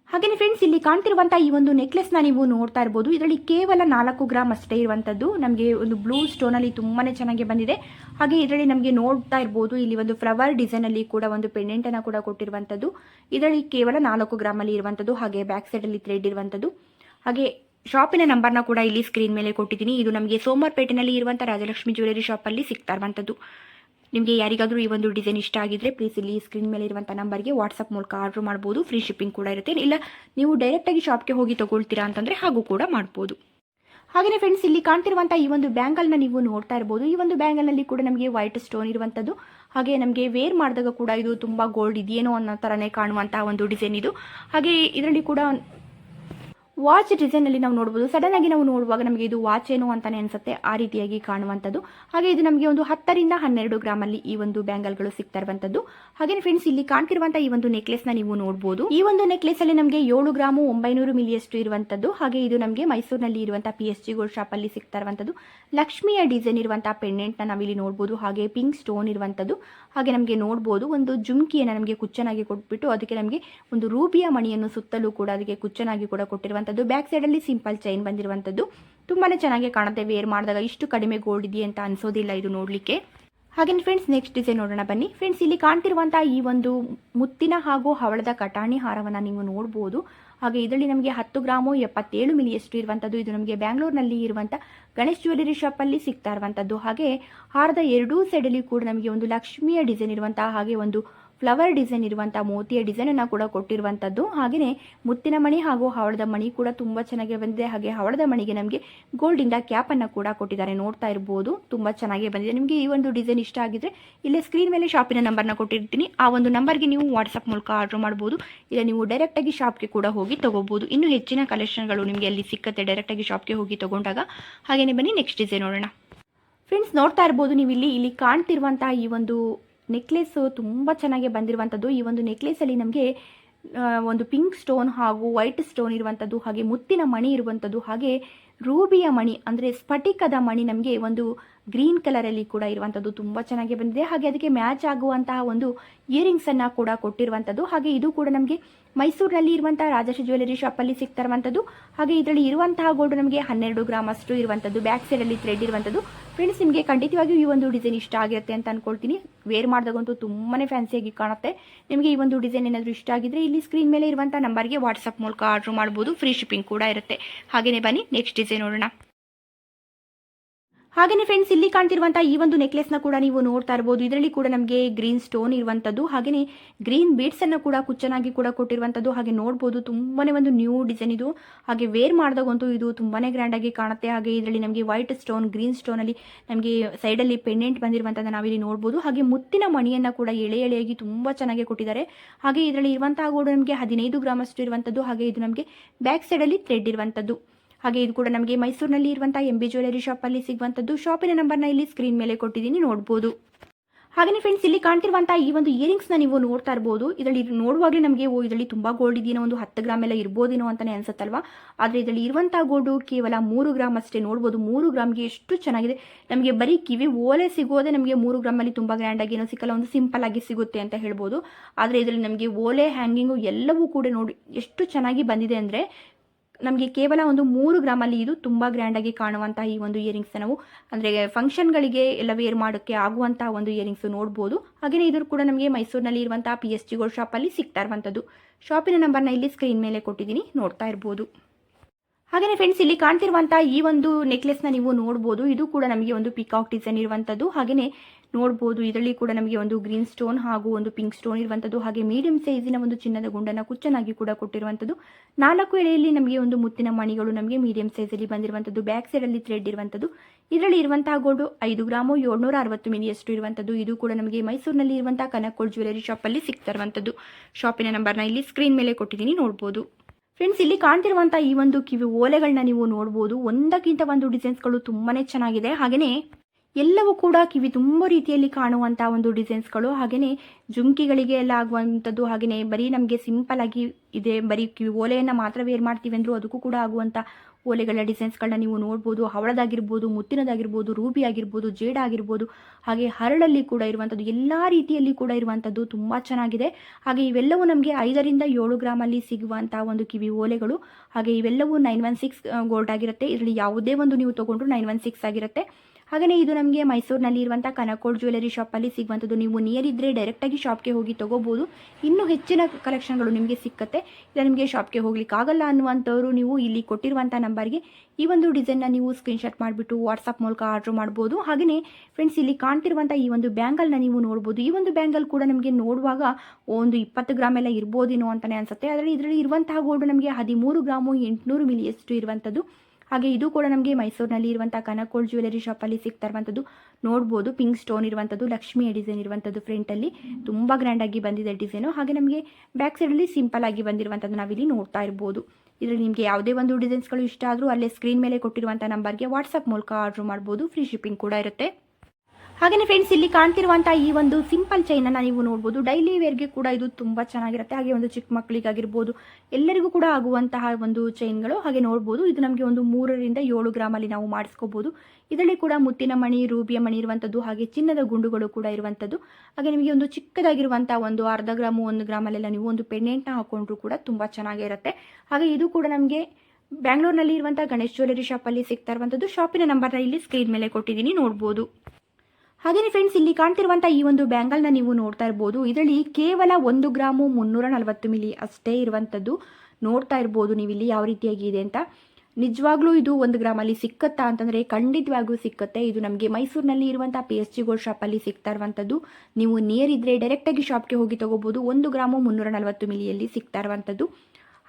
ಹಾಗೆಯೇ ಫ್ರೆಂಡ್ಸ್ ಇಲ್ಲಿ ಕಾಣ್ತಿರುವಂಥ ಈ ಒಂದು ನೆಕ್ಲೆಸ್ನ ನೀವು ನೋಡ್ತಾ ಇರ್ಬೋದು. ಇದರಲ್ಲಿ ಕೇವಲ ನಾಲ್ಕು ಗ್ರಾಮ್ ಅಷ್ಟೇ ಇರುವಂಥದ್ದು ನಮಗೆ ಒಂದು ಬ್ಲೂ ಸ್ಟೋನಲ್ಲಿ ತುಂಬಾ ಚೆನ್ನಾಗಿ ಬಂದಿದೆ. ಹಾಗೆ ಇದರಲ್ಲಿ ನಮಗೆ ನೋಡ್ತಾ ಇರ್ಬೋದು, ಇಲ್ಲಿ ಒಂದು ಫ್ಲವರ್ ಡಿಸೈನಲ್ಲಿ ಕೂಡ ಒಂದು ಪೆಂಡೆಂಟನ್ನು ಕೂಡ ಕೊಟ್ಟಿರುವಂಥದ್ದು ಇದರಲ್ಲಿ ಕೇವಲ ನಾಲ್ಕು ಗ್ರಾಮಲ್ಲಿ ಇರುವಂಥದ್ದು ಹಾಗೆ ಬ್ಯಾಕ್ ಸೈಡಲ್ಲಿ ಥ್ರೆಡ್ ಇರುವಂಥದ್ದು ಹಾಗೆ ಶಾಪಿನ ನಂಬರ್ನ ಕೂಡ ಇಲ್ಲಿ ಸ್ಕ್ರೀನ್ ಮೇಲೆ ಕೊಟ್ಟಿದ್ದೀನಿ. ಇದು ನಮಗೆ ಸೋಮವಾರಪೇಟೆನಲ್ಲಿ ಇರುವಂಥ ರಾಜಲಕ್ಷ್ಮಿ ಜ್ಯುವೆಲರಿ ಶಾಪಲ್ಲಿ ಸಿಗ್ತಾ ಇರುವಂಥದ್ದು ನಿಮಗೆ ಯಾರಿಗಾದರೂ ಈ ಒಂದು ಡಿಸೈನ್ ಇಷ್ಟ ಆಗಿದ್ರೆ ಪ್ಲೀಸ್ ಇಲ್ಲಿ ಸ್ಕ್ರೀನ್ ಮೇಲೆ ಇರುವಂಥ ನಂಬರ್ಗೆ ವಾಟ್ಸಪ್ ಮೂಲಕ ಆರ್ಡರ್ ಮಾಡ್ಬೋದು. ಫ್ರೀ ಶಿಪ್ಪಿಂಗ್ ಕೂಡ ಇರುತ್ತೆ. ಇಲ್ಲ, ನೀವು ಡೈರೆಕ್ಟಾಗಿ ಶಾಪ್ಗೆ ಹೋಗಿ ತೊಗೊಳ್ತೀರಾ ಅಂತಂದರೆ ಹಾಗೂ ಕೂಡ ಮಾಡ್ಬೋದು. ಹಾಗೆಯೇ ಫ್ರೆಂಡ್ಸ್ ಇಲ್ಲಿ ಕಾಣ್ತಿರುವಂಥ ಈ ಒಂದು ಬ್ಯಾಂಗಲ್ನ ನೀವು ನೋಡ್ತಾ ಇರ್ಬೋದು. ಈ ಒಂದು ಬ್ಯಾಂಗಲ್ನಲ್ಲಿ ಕೂಡ ನಮಗೆ ವೈಟ್ ಸ್ಟೋನ್ ಇರುವಂಥದ್ದು ಹಾಗೆ ನಮಗೆ ವೇರ್ ಮಾಡಿದಾಗ ಕೂಡ ಇದು ತುಂಬ ಗೋಲ್ಡ್ ಇದೆಯೇನೋ ಅನ್ನೋ ಥರನೇ ಕಾಣುವಂಥ ಒಂದು ಡಿಸೈನ್ ಇದು. ಹಾಗೆ ಇದರಲ್ಲಿ ಕೂಡ ವಾಚ್ ಡಿಸೈನಲ್ಲಿ ನಾವು ನೋಡಬಹುದು ಸಡನ್ ಆಗಿ ನಾವು ನೋಡುವಾಗ ನಮಗೆ ಇದು ವಾಚ್ ಏನು ಅಂತಾನೆ ಅನ್ಸುತ್ತೆ. ಆ ರೀತಿಯಾಗಿ ಕಾಣುವಂತದ್ದು ಹಾಗೆ ಇದು ನಮಗೆ ಒಂದು ಹತ್ತರಿಂದ ಹನ್ನೆರಡು ಗ್ರಾಮಲ್ಲಿ ಈ ಒಂದು ಬ್ಯಾಂಗಲ್ಗಳು ಸಿಗ್ತಾ ಇರುವಂತದ್ದು ಹಾಗೆ ಫ್ರೆಂಡ್ಸ್ ಇಲ್ಲಿ ಕಾಣ್ತಿರುವಂತಹ ಈ ಒಂದು ನೆಕ್ಲೆಸ್ನ ನೀವು ನೋಡಬಹುದು ಈ ಒಂದು ನೆಕ್ಲೆಸ್ ಅಲ್ಲಿ ನಮಗೆ ಏಳು ಗ್ರಾಮು ಒಂಬೈನೂರು ಮಿಲಿಯಷ್ಟು ಇರುವಂತದ್ದು ಹಾಗೆ ಇದು ನಮಗೆ ಮೈಸೂರಿನಲ್ಲಿ ಇರುವಂತಹ ಪಿ ಎಸ್ ಜಿ ಗೋಲ್ಡ್ ಶಾಪಲ್ಲಿ ಸಿಗ್ತಾ ಇರುವಂತದ್ದು ಲಕ್ಷ್ಮಿಯ ಡಿಸೈನ್ ಇರುವಂತಹ ಪೆಂಡೆಂಟ್ನ ನಾವಿಲ್ಲಿ ನೋಡಬಹುದು ಹಾಗೆ ಪಿಂಕ್ ಸ್ಟೋನ್ ಇರುವಂಥದ್ದು. ಹಾಗೆ ನಮಗೆ ನೋಡ್ಬೋದು. ಒಂದು ಜುಮ್ಕಿಯನ್ನು ನಮಗೆ ಕುಚ್ಚನಾಗಿ ಕೊಟ್ಬಿಟ್ಟು ಅದಕ್ಕೆ ನಮಗೆ ಒಂದು ರೂಬಿಯ ಮಣಿಯನ್ನು ಸುತ್ತಲೂ ಕೂಡ ಅದಕ್ಕೆ ಕುಚ್ಚನಾಗಿ ಕೂಡ ಕೊಟ್ಟಿರುವಂಥದ್ದು. ಬ್ಯಾಕ್ ಸೈಡಲ್ಲಿ ಸಿಂಪಲ್ ಚೈನ್ ಬಂದಿರುವಂಥದ್ದು. ತುಂಬಾ ಚೆನ್ನಾಗಿ ಕಾಣುತ್ತೆ. ವೇರ್ ಮಾಡಿದಾಗ ಇಷ್ಟು ಕಡಿಮೆ ಗೋಲ್ಡ್ ಇದೆಯೇ ಅಂತ ಅನ್ಸೋದಿಲ್ಲ ಇದು ನೋಡಲಿಕ್ಕೆ. ಹಾಗೆ ಫ್ರೆಂಡ್ಸ್ ನೆಕ್ಸ್ಟ್ ಡಿಸೈನ್ ನೋಡೋಣ ಬನ್ನಿ. ಫ್ರೆಂಡ್ಸ್ ಇಲ್ಲಿ ಕಾಣ್ತಿರುವಂತಹ ಈ ಒಂದು ಮುತ್ತಿನ ಹಾಗೂ ಹವಳದ ಕಟಾಣಿ ಹಾರವನ್ನು ನೀವು ನೋಡಬಹುದು ಹಾಗೆ ಇದರಲ್ಲಿ ನಮಗೆ ಹತ್ತು ಗ್ರಾಮು ಎಪ್ಪತ್ತೇಳು ಮಿಲಿಯಷ್ಟು ಇರುವಂಥದ್ದು ಇದು ನಮಗೆ ಬ್ಯಾಂಗ್ಳೂರಿನಲ್ಲಿ ಇರುವಂಥ ಗಣೇಶ್ ಜ್ಯುವೆಲರಿ ಅಲ್ಲಿ ಸಿಗ್ತಾ ಇರುವಂಥದ್ದು ಹಾಗೆ ಹಾರದ ಎರಡೂ ಸೈಡಲ್ಲಿ ಕೂಡ ನಮಗೆ ಒಂದು ಲಕ್ಷ್ಮಿಯ ಡಿಸೈನ್ ಇರುವಂತಹ ಹಾಗೆ ಒಂದು ಫ್ಲವರ್ ಡಿಸೈನ್ ಇರುವಂಥ ಮೋತಿಯ ಡಿಸೈನನ್ನು ಕೂಡ ಕೊಟ್ಟಿರುವಂಥದ್ದು ಹಾಗೆಯೇ ಮುತ್ತಿನ ಮಣಿ ಹಾಗೂ ಹವಳದ ಮಣಿ ಕೂಡ ತುಂಬ ಚೆನ್ನಾಗಿ ಬಂದಿದೆ. ಹಾಗೆ ಹವಳದ ಮಣಿಗೆ ನಮಗೆ ಗೋಲ್ಡಿಂದ ಕ್ಯಾಪನ್ನು ಕೂಡ ಕೊಟ್ಟಿದ್ದಾರೆ. ನೋಡ್ತಾ ಇರ್ಬೋದು, ತುಂಬ ಚೆನ್ನಾಗಿ ಬಂದಿದೆ. ನಿಮಗೆ ಈ ಒಂದು ಡಿಸೈನ್ ಇಷ್ಟ ಆಗಿದ್ರೆ ಇಲ್ಲೇ ಸ್ಕ್ರೀನ್ ಮೇಲೆ ಶಾಪಿನ ನಂಬರ್ನ ಕೊಟ್ಟಿರ್ತೀನಿ. ಆ ಒಂದು ನಂಬರ್ಗೆ ನೀವು ವಾಟ್ಸಪ್ ಮೂಲಕ ಆರ್ಡರ್ ಮಾಡ್ಬೋದು. ಇಲ್ಲ ನೀವು ಡೈರೆಕ್ಟಾಗಿ ಶಾಪ್ಗೆ ಕೂಡ ಹೋಗಿ ತೊಗೋಬೋದು. ಇನ್ನೂ ಹೆಚ್ಚಿನ ಕಲೆಕ್ಷನ್ಗಳು ನಿಮಗೆ ಅಲ್ಲಿ ಸಿಕ್ಕತ್ತೆ ಡೈರೆಕ್ಟಾಗಿ ಶಾಪ್ಗೆ ಹೋಗಿ ತಗೊಂಡಾಗ. ಹಾಗೆಯೇ ಬನ್ನಿ ನೆಕ್ಸ್ಟ್ ಡಿಸೈನ್ ನೋಡೋಣ. ಫ್ರೆಂಡ್ಸ್ ನೋಡ್ತಾ ಇರ್ಬೋದು. ನೀವು ಇಲ್ಲಿ ಇಲ್ಲಿ ಕಾಣ್ತಿರುವಂತಹ ಈ ಒಂದು ನೆಕ್ಲೆಸ್ ತುಂಬ ಚೆನ್ನಾಗಿ ಬಂದಿರುವಂಥದ್ದು ಈ ಒಂದು ನೆಕ್ಲೆಸಲ್ಲಿ ನಮಗೆ ಆ, ಒಂದು ಪಿಂಕ್ ಸ್ಟೋನ್ ಹಾಗೂ ವೈಟ್ ಸ್ಟೋನ್ ಇರುವಂಥದ್ದು ಹಾಗೆ ಮುತ್ತಿನ ಮಣಿ ಇರುವಂಥದ್ದು ಹಾಗೆ ರೂಬಿಯ ಮಣಿ ಅಂದರೆ ಸ್ಫಟಿಕದ ಮಣಿ ನಮಗೆ ಒಂದು ಗ್ರೀನ್ ಕಲರಲ್ಲಿ ಕೂಡ ಇರುವಂಥದ್ದು ತುಂಬ ಚೆನ್ನಾಗಿ ಬಂದಿದೆ. ಹಾಗೆ ಅದಕ್ಕೆ ಮ್ಯಾಚ್ ಆಗುವಂತಹ ಒಂದು ಇಯರಿಂಗ್ಸನ್ನು ಕೂಡ ಕೊಟ್ಟಿರುವಂಥದ್ದು ಹಾಗೆ ಇದು ಕೂಡ ನಮಗೆ ಮೈಸೂರಿನಲ್ಲಿ ಇರುವಂತಹ ರಾಜಶ್ರೀ ಜ್ಯುವೆಲರಿ ಶಾಪಲ್ಲಿ ಸಿಗ್ತಾ ಇರುವಂಥದ್ದು ಹಾಗೆ ಇದರಲ್ಲಿ ಇರುವಂತಹ ಗೋಲ್ಡ್ ನಮಗೆ ಹನ್ನೆರಡು ಗ್ರಾಮ್ ಅಷ್ಟು ಇರುವಂಥದ್ದು ಬ್ಯಾಕ್ ಸೈಡಲ್ಲಿ ಥ್ರೆಡ್ ಇರುವಂಥದ್ದು ಫ್ರೆಂಡ್ಸ್ ನಿಮಗೆ ಖಂಡಿತವಾಗಿಯೂ ಈ ಒಂದು ಡಿಸೈನ್ ಇಷ್ಟ ಆಗಿರುತ್ತೆ ಅಂತ ಅನ್ಕೊಳ್ತೀನಿ. ವೇರ್ ಮಾಡಿದಾಗಂತೂ ತುಂಬಾ ಫ್ಯಾನ್ಸಿಯಾಗಿ ಕಾಣುತ್ತೆ. ನಿಮಗೆ ಈ ಒಂದು ಡಿಸೈನ್ ಏನಾದರೂ ಇಷ್ಟ ಆಗಿದ್ರೆ ಇಲ್ಲಿ ಸ್ಕ್ರೀನ್ ಮೇಲೆ ಇರುವಂಥ ನಂಬರ್ಗೆ ವಾಟ್ಸಪ್ ಮೂಲಕ ಆರ್ಡರ್ ಮಾಡ್ಬೋದು. ಫ್ರೀ ಶಿಪ್ಪಿಂಗ್ ಕೂಡ ಇರುತ್ತೆ. ಹಾಗೆಯೇ ಬನ್ನಿ ನೆಕ್ಸ್ಟ್ ಡಿಸೈನ್ ನೋಡೋಣ. ಹಾಗೆಯೇ ಫ್ರೆಂಡ್ಸ್ ಇಲ್ಲಿ ಕಾಣ್ತಿರುವಂತಹ ಈ ಒಂದು ನೆಕ್ಲೆಸ್ನ ಕೂಡ ನೀವು ನೋಡ್ತಾ ಇರಬಹುದು ಇದರಲ್ಲಿ ಕೂಡ ನಮಗೆ ಗ್ರೀನ್ ಸ್ಟೋನ್ ಇರುವಂಥದ್ದು ಹಾಗೆಯೇ ಗ್ರೀನ್ ಬೀಡ್ಸನ್ನು ಕೂಡ ಕುಚ್ಚನಾಗಿ ಕೂಡ ಕೊಟ್ಟಿರುವಂತದ್ದು, ಹಾಗೆ ನೋಡಬಹುದು ತುಂಬಾನೇ ಒಂದು ನ್ಯೂ ಡಿಸೈನ್ ಇದು. ಹಾಗೆ ವೇರ್ ಮಾಡಿದಾಗಂತೂ ಇದು ತುಂಬಾನೇ ತುಂಬಾ ಗ್ರ್ಯಾಂಡಾಗಿ ಕಾಣುತ್ತೆ. ಹಾಗೆ ಇದರಲ್ಲಿ ನಮಗೆ ವೈಟ್ ಸ್ಟೋನ್ ಗ್ರೀನ್ ಸ್ಟೋನ್ ಅಲ್ಲಿ ನಮಗೆ ಸೈಡಲ್ಲಿ ಪೆಂಡೆಂಟ್ ಬಂದಿರುವಂತಹ ನಾವಿಲ್ಲಿ ನೋಡಬಹುದು ಹಾಗೆ ಮುತ್ತಿನ ಮಣಿಯನ್ನು ಕೂಡ ಎಳೆ ಎಳೆಯಾಗಿ ತುಂಬಾ ಚೆನ್ನಾಗಿ ಕೊಟ್ಟಿದ್ದಾರೆ. ಹಾಗೆ ಇದರಲ್ಲಿ ಇರುವಂತಹ ಗೋಡು ನಮಗೆ ಹದಿನೈದು ಗ್ರಾಮ್ ಅಷ್ಟು ಇರುವಂಥದ್ದು ಹಾಗೆ ಇದು ನಮಗೆ ಬ್ಯಾಕ್ ಸೈಡ್ ಅಲ್ಲಿ ಥ್ರೆಡ್ ಇರುವಂಥದ್ದು ಹಾಗೆ ಇದು ಕೂಡ ನಮಗೆ ಮೈಸೂರಿನಲ್ಲಿ ಇರುವಂಥ ಎಂ ಬಿ ಜ್ಯುವೆಲರಿ ಶಾಪಲ್ಲಿ ಸಿಗುವಂಥದ್ದು ಶಾಪಿನ ನಂಬರ್ನ ಇಲ್ಲಿ ಸ್ಕ್ರೀನ್ ಮೇಲೆ ಕೊಟ್ಟಿದ್ದೀನಿ, ನೋಡ್ಬೋದು. ಹಾಗೆಯೇ ಫ್ರೆಂಡ್ಸ್ ಇಲ್ಲಿ ಕಾಣ್ತಿರುವಂತಹ ಈ ಒಂದು ಇಯರಿಂಗ್ಸ್ನ ನೀವು ನೋಡ್ತಾ ಇರ್ಬೋದು. ಇದರಲ್ಲಿ ನೋಡುವಾಗಲೇ ನಮಗೆ, ಓ, ಇದರಲ್ಲಿ ತುಂಬಾ ಗೋಲ್ಡ್ ಇದೆಯೋ ಒಂದು ಹತ್ತು ಗ್ರಾಮ್ ಎಲ್ಲ ಇರ್ಬೋದೇನೋ ಅಂತಾನೆ ಅನ್ಸುತ್ತಲ್ವಾ? ಆದರೆ ಇದರಲ್ಲಿ ಇರುವಂಥ ಗೋಲ್ಡು ಕೇವಲ ಮೂರು ಗ್ರಾಮ್ ಅಷ್ಟೇ, ನೋಡ್ಬೋದು. ಮೂರು ಗ್ರಾಮ್ಗೆ ಎಷ್ಟು ಚೆನ್ನಾಗಿದೆ. ನಮಗೆ ಬರೀ ಕಿವಿ ಓಲೆ ಸಿಗೋದೇ ನಮಗೆ ಮೂರು ಗ್ರಾಮಲ್ಲಿ ತುಂಬ ಗ್ರ್ಯಾಂಡಾಗಿ ಏನೋ ಸಿಕ್ಕಲ್ಲ, ಒಂದು ಸಿಂಪಲ್ ಆಗಿ ಸಿಗುತ್ತೆ ಅಂತ ಹೇಳ್ಬೋದು. ಆದರೆ ಇದರಲ್ಲಿ ನಮಗೆ ಓಲೆ ಹ್ಯಾಂಗಿಂಗು ಎಲ್ಲವೂ ಕೂಡ ನೋಡಿ ಎಷ್ಟು ಚೆನ್ನಾಗಿ ಬಂದಿದೆ ಅಂದರೆ ನಮಗೆ ಕೇವಲ ಒಂದು ಮೂರು ಗ್ರಾಮಲ್ಲಿ ಇದು ತುಂಬ ಗ್ರ್ಯಾಂಡಾಗಿ ಕಾಣುವಂತಹ ಈ ಒಂದು ಇಯರಿಂಗ್ಸ್ ನಾವು, ಅಂದರೆ ಫಂಕ್ಷನ್ಗಳಿಗೆ ಎಲ್ಲ ವೇರ್ ಮಾಡೋಕ್ಕೆ ಆಗುವಂತಹ ಒಂದು ಇಯರಿಂಗ್ಸ್ ನೋಡ್ಬೋದು. ಹಾಗೆಯೇ ಇದು ಕೂಡ ನಮಗೆ ಮೈಸೂರಿನಲ್ಲಿ ಇರುವಂತಹ ಪಿ ಎಸ್ ಜಿ ಗೋಲ್ಡ್ ಶಾಪಲ್ಲಿ ಸಿಗ್ತಾ ಇರುವಂಥದ್ದು. ಶಾಪಿನ ನಂಬರ್ನ ಇಲ್ಲಿ ಸ್ಕ್ರೀನ್ ಮೇಲೆ ಕೊಟ್ಟಿದ್ದೀನಿ, ನೋಡ್ತಾ ಇರ್ಬೋದು. ಹಾಗೆಯೇ ಫ್ರೆಂಡ್ಸ್ ಇಲ್ಲಿ ಕಾಣ್ತಿರುವಂತಹ ಈ ಒಂದು ನೆಕ್ಲೆಸ್ನ ನೀವು ನೋಡ್ಬೋದು. ಇದು ಕೂಡ ನಮಗೆ ಒಂದು ಪಿಕಾಕ್ ಡಿಸೈನ್ ಇರುವಂಥದ್ದು. ಹಾಗೆಯೇ ನೋಡ್ಬೋದು. ಇದರಲ್ಲಿ ಕೂಡ ನಮಗೆ ಒಂದು ಗ್ರೀನ್ ಸ್ಟೋನ್ ಹಾಗೂ ಒಂದು ಪಿಂಕ್ ಸ್ಟೋನ್ ಇರುವಂತದ್ದು, ಹಾಗೆ ಮೀಡಿಯಂ ಸೈಜಿನ ಒಂದು ಚಿನ್ನದ ಗುಂಡನ ಕುಚ್ಚನಾಗಿ ಕೂಡ ಕೊಟ್ಟಿರುವಂತದ್ದು. ನಾಲ್ಕು ಎಳೆಯಲ್ಲಿ ನಮಗೆ ಒಂದು ಮುತ್ತಿನ ಮಣಿಗಳು, ನಮಗೆ ಮೀಡಿಯಂ ಸೈಜ್ ಅಲ್ಲಿ ಬಂದಿರುವಂತದ್ದು ಬ್ಯಾಕ್ ಅಲ್ಲಿ ಥ್ರೆಡ್ ಇರುವಂಥದ್ದು ಇದರಲ್ಲಿ ಇರುವಂತಹ ಗೋಲ್ಡು ಐದು ಗ್ರಾಮು ಏಳ್ನೂರ ಅರವತ್ತು ಮಿನಿಯಷ್ಟು ಇರುವಂಥದ್ದು ಇದು ಕೂಡ ನಮಗೆ ಮೈಸೂರಿನಲ್ಲಿ ಇರುವಂತಹ ಕನಕೋಳ್ ಜ್ಯುವೆಲರಿ ಶಾಪಲ್ಲಿ ಸಿಗ್ತಾ ಇರುವಂಥದ್ದು ಶಾಪಿನ ನಂಬರ್ನ ಇಲ್ಲಿ ಸ್ಕ್ರೀನ್ ಮೇಲೆ ಕೊಟ್ಟಿದ್ದೀನಿ ನೋಡಬಹುದು ಫ್ರೆಂಡ್ಸ್ ಇಲ್ಲಿ ಕಾಣ್ತಿರುವಂತಹ ಈ ಒಂದು ಕಿವಿ ಓಲೆಗಳನ್ನ ನೀವು ನೋಡಬಹುದು ಒಂದಕ್ಕಿಂತ ಒಂದು ಡಿಸೈನ್ಸ್ಗಳು ತುಂಬಾನೇ ಚೆನ್ನಾಗಿದೆ. ಹಾಗೆಯೇ ಎಲ್ಲವೂ ಕೂಡ ಕಿವಿ ತುಂಬ ರೀತಿಯಲ್ಲಿ ಕಾಣುವಂಥ ಒಂದು ಡಿಸೈನ್ಸ್ಗಳು. ಹಾಗೆಯೇ ಜುಮ್ಕಿಗಳಿಗೆ ಎಲ್ಲ ಆಗುವಂಥದ್ದು ಹಾಗೆಯೇ ಬರೀ ನಮಗೆ ಸಿಂಪಲ್ ಆಗಿ ಇದೆ, ಬರೀ ಕಿವಿ ಓಲೆಯನ್ನು ಮಾತ್ರ ವೇರ್ ಮಾಡ್ತೀವಿ ಅಂದರೂ ಅದಕ್ಕೂ ಕೂಡ ಆಗುವಂಥ ಓಲೆಗಳ ಡಿಸೈನ್ಸ್ಗಳನ್ನ ನೀವು ನೋಡ್ಬೋದು. ಹವಳದಾಗಿರ್ಬೋದು, ಮುತ್ತಿನದಾಗಿರ್ಬೋದು ರೂಬಿ ಆಗಿರ್ಬೋದು ಜೇಡ ಆಗಿರ್ಬೋದು ಹಾಗೆ ಹರಳಲ್ಲಿ ಕೂಡ ಇರುವಂಥದ್ದು, ಎಲ್ಲ ರೀತಿಯಲ್ಲಿ ಕೂಡ ಇರುವಂಥದ್ದು ತುಂಬ ಚೆನ್ನಾಗಿದೆ. ಹಾಗೆ ಇವೆಲ್ಲವೂ ನಮಗೆ ಐದರಿಂದ ಏಳು ಗ್ರಾಮಲ್ಲಿ ಸಿಗುವಂಥ ಒಂದು ಕಿವಿ ಓಲೆಗಳು. ಹಾಗೆ ಇವೆಲ್ಲವೂ ನೈನ್ ಒನ್ ಸಿಕ್ಸ್ ಗೋಲ್ಡ್ ಆಗಿರುತ್ತೆ. ಇದರಲ್ಲಿ ಯಾವುದೇ ಒಂದು ನೀವು ತೊಗೊಂಡ್ರು ನೈನ್ ಒನ್ ಸಿಕ್ಸ್ ಆಗಿರುತ್ತೆ. ಹಾಗೆಯೇ ಇದು ನಮಗೆ ಮೈಸೂರಿನಲ್ಲಿ ಇರುವಂಥ ಕನಕೋಡ್ ಜ್ಯುವೆಲರಿ ಶಾಪಲ್ಲಿ ಸಿಗುವಂಥದ್ದು. ನೀವು ನಿಯರ್ ಇದ್ದರೆ ಡೈರೆಕ್ಟಾಗಿ ಶಾಪ್ಗೆ ಹೋಗಿ ತೊಗೋಬೋದು. ಇನ್ನೂ ಹೆಚ್ಚಿನ ಕಲೆಕ್ಷನ್ಗಳು ನಿಮಗೆ ಸಿಕ್ಕತ್ತೆ. ಇಲ್ಲ ನಿಮಗೆ ಶಾಪ್ಗೆ ಹೋಗ್ಲಿಕ್ಕಾಗಲ್ಲ ಅನ್ನುವಂಥವ್ರು ನೀವು ಇಲ್ಲಿ ಕೊಟ್ಟಿರುವಂಥ ನಂಬರ್ಗೆ ಈ ಒಂದು ಡಿಸೈನ್ನ ನೀವು ಸ್ಕ್ರೀನ್ಶಾಟ್ ಮಾಡಿಬಿಟ್ಟು ವಾಟ್ಸಪ್ ಮೂಲಕ ಆರ್ಡ್ರ್ ಮಾಡ್ಬೋದು. ಹಾಗೆಯೇ ಫ್ರೆಂಡ್ಸ್ ಇಲ್ಲಿ ಕಾಣ್ತಿರುವಂಥ ಈ ಒಂದು ಬ್ಯಾಂಗಲ್ನ ನೀವು ನೋಡ್ಬೋದು. ಈ ಒಂದು ಬ್ಯಾಂಗಲ್ ಕೂಡ ನಮಗೆ ನೋಡುವಾಗ ಒಂದು ಇಪ್ಪತ್ತು ಗ್ರಾಮ್ ಎಲ್ಲ ಇರ್ಬೋದೇನೋ ಅಂತಲೇ ಅನಿಸುತ್ತೆ. ಅದರಲ್ಲಿ ಇದರಲ್ಲಿ ಇರುವಂತಹ ಗೋಲ್ಡ್ ನಮಗೆ ಹದಿಮೂರು ಗ್ರಾಮು ಎಂಟುನೂರು ಮಿಲಿಯಷ್ಟು ಇರುವಂಥದ್ದು. ಹಾಗೆ ಇದು ಕೂಡ ನಮಗೆ ಮೈಸೂರಿನಲ್ಲಿ ಇರುವಂಥ ಕನಕೋಳ್ ಜ್ಯುವೆಲರಿ ಶಾಪಲ್ಲಿ ಸಿಗ್ತಾ ಇರುವಂಥದ್ದು ನೋಡ್ಬೋದು ಪಿಂಕ್ ಸ್ಟೋನ್ ಇರುವಂಥದ್ದು ಲಕ್ಷ್ಮಿಯ ಡಿಸೈನ್ ಇರುವಂಥದ್ದು ಫ್ರಂಟಲ್ಲಿ ತುಂಬ ಗ್ರ್ಯಾಂಡಾಗಿ ಬಂದಿದೆ ಡಿಸೈನು ಹಾಗೆ ನಮಗೆ ಬ್ಯಾಕ್ ಸೈಡಲ್ಲಿ ಸಿಂಪಲ್ ಆಗಿ ಬಂದಿರುವಂಥದ್ದು ನಾವಿಲ್ಲಿ ನೋಡ್ತಾ ಇರ್ಬೋದು. ಇದರಲ್ಲಿ ನಿಮಗೆ ಯಾವುದೇ ಒಂದು ಡಿಸೈನ್ಸ್ಗಳು ಇಷ್ಟ ಆದರೂ ಅಲ್ಲೇ ಸ್ಕ್ರೀನ್ ಮೇಲೆ ಕೊಟ್ಟಿರುವಂಥ ನಂಬರ್ಗೆ ವಾಟ್ಸಪ್ ಮೂಲಕ ಆರ್ಡ್ರ್ ಮಾಡ್ಬೋದು. ಫ್ರೀ ಶಿಪ್ಪಿಂಗ್ ಕೂಡ ಇರುತ್ತೆ. ಹಾಗೆಯೇ ಫ್ರೆಂಡ್ಸ್ ಇಲ್ಲಿ ಕಾಣ್ತಿರುವಂತಹ ಈ ಒಂದು ಸಿಂಪಲ್ ಚೈನ್ ಅನ್ನ ನೀವು ನೋಡಬಹುದು ಡೈಲಿ ವೇರ್ಗೆ ಕೂಡ ಇದು ತುಂಬಾ ಚೆನ್ನಾಗಿರುತ್ತೆ. ಹಾಗೆ ಒಂದು ಚಿಕ್ಕ ಮಕ್ಕಳಿಗಾಗಿರ್ಬೋದು ಎಲ್ಲರಿಗೂ ಕೂಡ ಆಗುವಂತಹ ಒಂದು ಚೈನ್ಗಳು ಹಾಗೆ ನೋಡಬಹುದು ಇದು ನಮಗೆ ಒಂದು ಮೂರರಿಂದ ಏಳು ಗ್ರಾಮಲ್ಲಿ ನಾವು ಮಾಡಿಸ್ಕೋಬಹುದು ಇದರಲ್ಲಿ ಕೂಡ ಮುತ್ತಿನ ಮಣಿ, ರೂಬಿಯ ಮಣಿ ಇರುವಂತದ್ದು, ಹಾಗೆ ಚಿನ್ನದ ಗುಂಡುಗಳು ಕೂಡ ಇರುವಂತದ್ದು. ಹಾಗೆ ನಿಮಗೆ ಒಂದು ಚಿಕ್ಕದಾಗಿರುವಂತಹ ಒಂದು ಅರ್ಧ ಗ್ರಾಮ್, ಒಂದು ಗ್ರಾಮಲ್ಲೆಲ್ಲ ನೀವು ಒಂದು ಪೆಂಡೆಂಟ್ನ ಹಾಕೊಂಡ್ರು ಕೂಡ ತುಂಬಾ ಚೆನ್ನಾಗಿರುತ್ತೆ ಹಾಗೆ ಇದು ಕೂಡ ನಮಗೆ ಬ್ಯಾಂಗ್ಳೂರ್ನಲ್ಲಿ ಇರುವಂತಹ ಗಣೇಶ್ ಜ್ಯುವೆಲರಿ ಅಲ್ಲಿ ಸಿಗ್ತಾ ಇರುವಂಥದ್ದು ಶಾಪಿನ ನಂಬರ್ನ ಇಲ್ಲಿ ಸ್ಕ್ರೀನ್ ಮೇಲೆ ಕೊಟ್ಟಿದ್ದೀನಿ, ನೋಡ್ಬೋದು. ಹಾಗೆಯೇ ಫ್ರೆಂಡ್ಸ್ ಇಲ್ಲಿ ಕಾಣ್ತಿರುವಂಥ ಈ ಒಂದು ಬ್ಯಾಂಗಲ್ನ ನೀವು ನೋಡ್ತಾ ಇರ್ಬೋದು. ಇದರಲ್ಲಿ ಕೇವಲ ಒಂದು ಗ್ರಾಮು ಮುನ್ನೂರ ನಲವತ್ತು ಮಿಲಿ ಅಷ್ಟೇ ಇರುವಂಥದ್ದು ನೋಡ್ತಾ ಇರ್ಬೋದು ನೀವು ಇಲ್ಲಿ ಯಾವ ರೀತಿಯಾಗಿ ಇದೆ ಅಂತ. ನಿಜವಾಗ್ಲೂ ಇದು ಒಂದು ಗ್ರಾಮಲ್ಲಿ ಸಿಕ್ಕತ್ತಾ ಅಂತಂದರೆ ಖಂಡಿತವಾಗ್ಲೂ ಸಿಕ್ಕತ್ತೆ. ಇದು ನಮಗೆ ಮೈಸೂರಿನಲ್ಲಿ ಇರುವಂಥ ಪಿ ಎಸ್ ಜಿ ಗೋಲ್ಡ್ ಶಾಪಲ್ಲಿ ಸಿಗ್ತಾ ಇರುವಂಥದ್ದು ನೀವು ನಿಯರ್ ಇದ್ದರೆ ಡೈರೆಕ್ಟಾಗಿ ಶಾಪ್ಗೆ ಹೋಗಿ ತಗೋಬಹುದು ಒಂದು ಗ್ರಾಮು ಮುನ್ನೂರ ನಲವತ್ತು ಮಿಲಿಯಲ್ಲಿ ಸಿಗ್ತಾ ಇರುವಂಥದ್ದು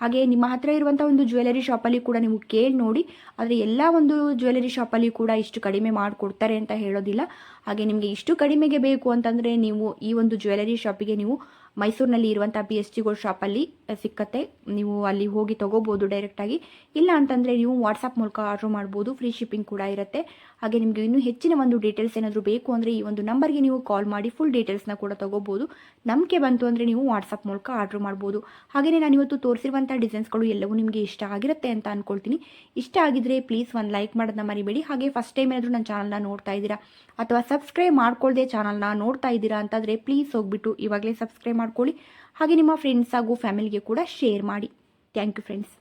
ಹಾಗೆ ನಿಮ್ಮ ಹತ್ರ ಇರುವಂಥ ಒಂದು ಜ್ಯುವೆಲರಿ ಶಾಪಲ್ಲಿ ಕೂಡ ನೀವು ಕೇಳಿ ನೋಡಿ. ಆದರೆ ಎಲ್ಲ ಒಂದು ಜ್ಯುವೆಲರಿ ಶಾಪಲ್ಲಿ ಕೂಡ ಇಷ್ಟು ಕಡಿಮೆ ಮಾಡಿಕೊಡ್ತಾರೆ ಅಂತ ಹೇಳೋದಿಲ್ಲ. ಹಾಗೆ ನಿಮಗೆ ಇಷ್ಟು ಕಡಿಮೆಗೆ ಬೇಕು ಅಂತಂದರೆ ನೀವು ಈ ಒಂದು ಜ್ಯುವೆಲರಿ ಶಾಪಿಗೆ ನೀವು ಮೈಸೂರಿನಲ್ಲಿ ಇರುವಂಥ ಬಿ ಎಸ್ ಜಿ ಗೋಲ್ಡ್ ಶಾಪಲ್ಲಿ ಸಿಕ್ಕತ್ತೆ. ನೀವು ಅಲ್ಲಿ ಹೋಗಿ ತೊಗೋಬೋದು ಡೈರೆಕ್ಟಾಗಿ ಇಲ್ಲ ಅಂತಂದರೆ ನೀವು ವಾಟ್ಸಪ್ ಮೂಲಕ ಆರ್ಡ್ರ್ ಮಾಡ್ಬೋದು ಫ್ರೀ ಶಿಪ್ಪಿಂಗ್ ಕೂಡ ಇರುತ್ತೆ. ಹಾಗೆ ನಿಮಗೆ ಇನ್ನೂ ಹೆಚ್ಚಿನ ಒಂದು ಡೀಟೇಲ್ಸ್ ಏನಾದರೂ ಬೇಕು ಅಂದರೆ ಈ ಒಂದು ನಂಬರ್ಗೆ ನೀವು ಕಾಲ್ ಮಾಡಿ ಫುಲ್ ಡೀಟೇಲ್ಸ್ನ ಕೂಡ ತೊಗೋಬೋದು. ನಂಬಿಕೆ ಬಂತು ಅಂದರೆ ನೀವು ವಾಟ್ಸಪ್ ಮೂಲಕ ಆರ್ಡ್ರ್ ಮಾಡ್ಬೋದು. ಹಾಗೆಯೇ ನಾನು ಇವತ್ತು ತೋರಿಸಿರುವಂಥ ಡಿಸೈನ್ಸ್ಗಳು ಎಲ್ಲವೂ ನಿಮಗೆ ಇಷ್ಟ ಆಗಿರುತ್ತೆ ಅಂತ ಅಂದ್ಕೊಳ್ತೀನಿ ಇಷ್ಟ ಆಗಿದ್ರೆ ಪ್ಲೀಸ್ ಒಂದು ಲೈಕ್ ಮಾಡೋದನ್ನ ಮರಿಬೇಡಿ. ಹಾಗೆ ಫಸ್ಟ್ ಟೈಮ್ ಏನಾದರೂ ನನ್ನ ಚಾನಲ್ನ ನೋಡ್ತಾ ಇದ್ದೀರಾ ಅಥವಾ ಸಬ್ಸ್ಕ್ರೈಬ್ ಮಾಡ್ಕೊಳ್ಳದೆ ಚಾನಲ್ನ ನೋಡ್ತಾ ಇದ್ದೀರಾ ಅಂತಂದರೆ ಪ್ಲೀಸ್ ಹೋಗ್ಬಿಟ್ಟು ಇವಾಗಲೇ ಸಬ್ಸ್ಕ್ರೈಬ್ ಮಾಡ್ಕೊಳ್ಳಿ. ಹಾಗೆ ನಿಮ್ಮ ಫ್ರೆಂಡ್ಸ್ ಹಾಗೂ ಫ್ಯಾಮಿಲಿಗೆ ಕೂಡ ಶೇರ್ ಮಾಡಿ. Thank you friends